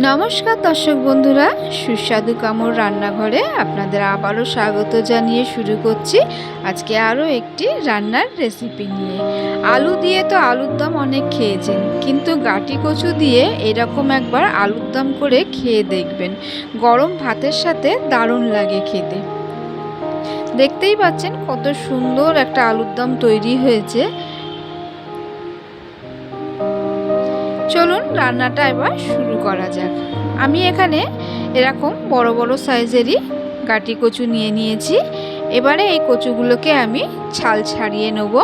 নমস্কার দর্শক বন্ধুরা, সুস্বাদু কামড় রান্নাঘরে আপনাদের আবারও স্বাগত জানিয়ে শুরু করছি আজকে আরও একটি রান্নার রেসিপি নিয়ে। আলু দিয়ে তো আলুর দম অনেক খেয়েছেন, কিন্তু গাটি কচু দিয়ে এরকম একবার আলুর দম করে খেয়ে দেখবেন। গরম ভাতের সাথে দারুণ লাগে খেতে। দেখতেই পাচ্ছেন কত সুন্দর একটা আলুর দম তৈরি হয়েছে। চলুন রান্নাটা এবার শুরু করা যাক। আমি এখানে এরকম বড় বড় সাইজেরই গাটি কচু নিয়ে নিয়েছি। এবারে এই কচুগুলোকে আমি ছাল ছাড়িয়ে নেব।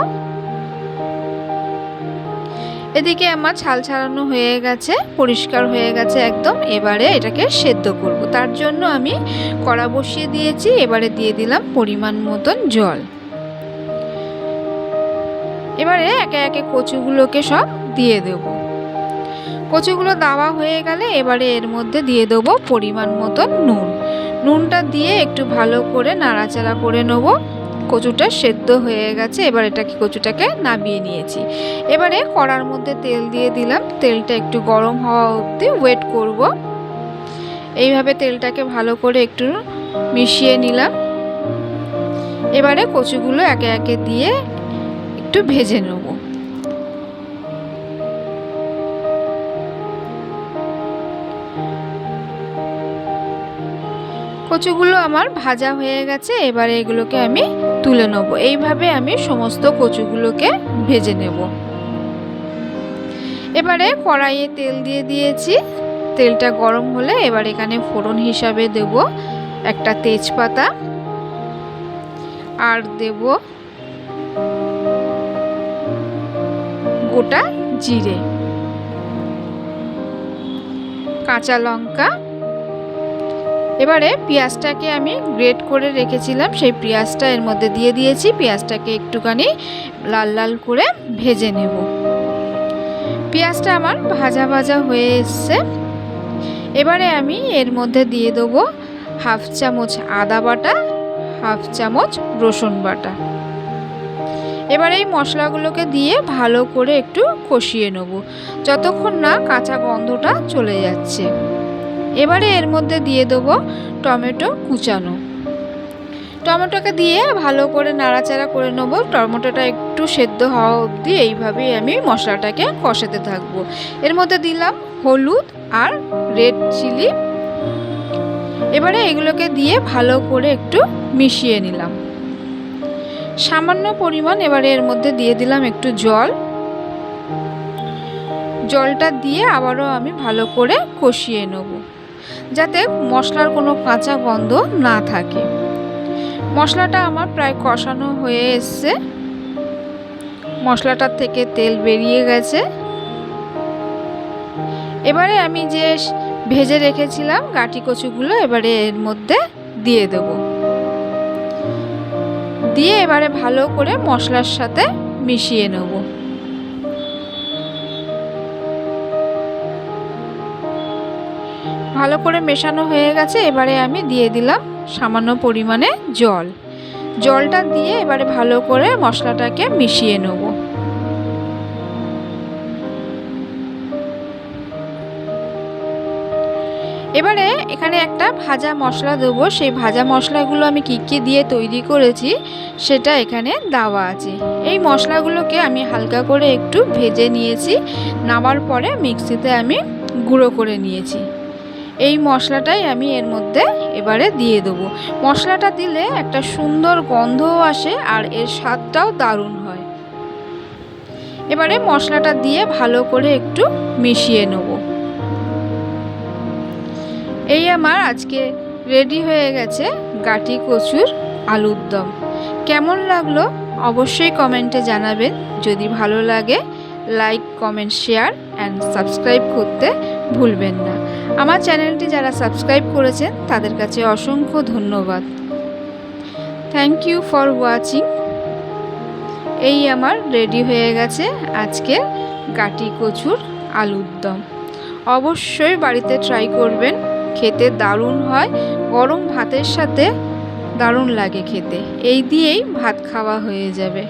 এদিকে আমার ছাল ছাড়ানো হয়ে গেছে, পরিষ্কার হয়ে গেছে একদম। এবারে এটাকে সেদ্ধ করব। তার জন্য আমি কড়া বসিয়ে দিয়েছি, এবারে দিয়ে দিলাম পরিমাণ মতন জল। এবারে একে একে কচুগুলোকে সব দিয়ে দেবো। কচুগুলো দেওয়া হয়ে গেলে এবারে এর মধ্যে দিয়ে দেবো পরিমাণ মতন নুন। নুনটা দিয়ে একটু ভালো করে নাড়াচাড়া করে নেব। কচুটা সেদ্ধ হয়ে গেছে, এবার এটাকে কচুটাকে নামিয়ে নিয়েছি। এবারে কড়ার মধ্যে তেল দিয়ে দিলাম, তেলটা একটু গরম হওয়া অবধি ওয়েট করব। এইভাবে তেলটাকে ভালো করে একটু মিশিয়ে নিলাম। এবারে কচুগুলো একে একে দিয়ে একটু ভেজে নেব। কচুগুলো আমার ভাজা হয়ে গেছে, এবারে এগুলোকে আমি তুলে নেব। এইভাবে আমি সমস্ত কচুগুলোকে ভেজে নেব। এবারে কড়াইয়ে তেল দিয়ে দিয়েছি। তেলটা গরম হলে এবার এখানে ফোড়ন হিসাবে দেব একটা তেজপাতা। আর দেব গোটা জিরে। কাঁচা লঙ্কা এবারে পেঁয়াজটাকে আমি গ্রেট করে রেখেছিলাম, সেই পেঁয়াজটা এর মধ্যে দিয়ে দিয়েছি, পেঁয়াজটাকে একটুখানি লাল লাল করে ভেজে নেব। পেঁয়াজটা আমার ভাজা ভাজা হয়ে এসছে। এবারে আমি এর মধ্যে দিয়ে দেবো হাফ চামচ আদা বাটা, হাফ চামচ রসুন বাটা। এবার এই মশলাগুলোকে দিয়ে ভালো করে একটু কষিয়ে নেব, যতক্ষণ না কাঁচা গন্ধটা চলে যাচ্ছে। এবারে এর মধ্যে দিয়ে দেবো টমেটো কুচানো। টমেটোকে দিয়ে ভালো করে নাড়াচাড়া করে নেব। টমেটোটা একটু সেদ্ধ হওয়া অবধি এইভাবেই আমি মশলাটাকে কষাতে থাকব। এর মধ্যে দিলাম হলুদ আর রেড চিলি। এবারে এগুলোকে দিয়ে ভালো করে একটু মিশিয়ে নিলাম। সামান্য পরিমাণ এবারে এর মধ্যে দিয়ে দিলাম একটু জল। জলটা দিয়ে আবারও আমি ভালো করে কষিয়ে নেব। যাতে মশলার কোনো কাঁচা গন্ধ না থাকে। মশলাটা আমার প্রায় কষানো হয়ে এসছে। মশলাটার থেকে তেল বেরিয়ে গেছে। এবারে আমি যে ভেজে রেখেছিলাম গাটি কচুগুলো এবারে এর মধ্যে দিয়ে দেব। দিয়ে এবারে ভালো করে মশলার সাথে মিশিয়ে নেব। ভালো করে মেশানো হয়ে গেছে, এবারে আমি দিয়ে দিলাম সামান্য পরিমাণে জল। জলটা দিয়ে এবারে ভালো করে মশলাটাকে মিশিয়ে নেব। এবারে এখানে একটা ভাজা মশলা দেবো। সেই ভাজা মশলাগুলো আমি কী কী দিয়ে তৈরি করেছি, সেটা এখানে দেওয়া আছে। এই মশলাগুলোকে আমি হালকা করে একটু ভেজে নিয়েছি, নামার পরে মিক্সিতে আমি গুঁড়ো করে নিয়েছি। এই মশলাটাই আমি এর মধ্যে এবারে দিয়ে দেবো। মশলাটা দিলে একটা সুন্দর গন্ধও আসে আর এর স্বাদটাও দারুণ হয়। এবারে মশলাটা দিয়ে ভালো করে একটু মিশিয়ে নেব। এই আমার আজকে রেডি হয়ে গেছে গাটি কচুর আলুর দম। কেমন লাগল অবশ্যই কমেন্টে জানাবেন। যদি ভালো লাগে, like, comment, share and subscribe করতে ভুলবেন না। আমার চ্যানেলটি যারা সাবস্ক্রাইব করেছেন তাদের কাছে অসংখ্য ধন্যবাদ। থ্যাংক ইউ ফর ওয়াচিং এই আমার রেডি হয়ে গেছে আজকে গাটি কচুর আলুর দম। অবশ্যই বাড়িতে ট্রাই করবেন, খেতে দারুণ হয়, গরম ভাতের সাথে দারুণ লাগে খেতে। এই দিয়েই ভাত খাওয়া হয়ে যাবে।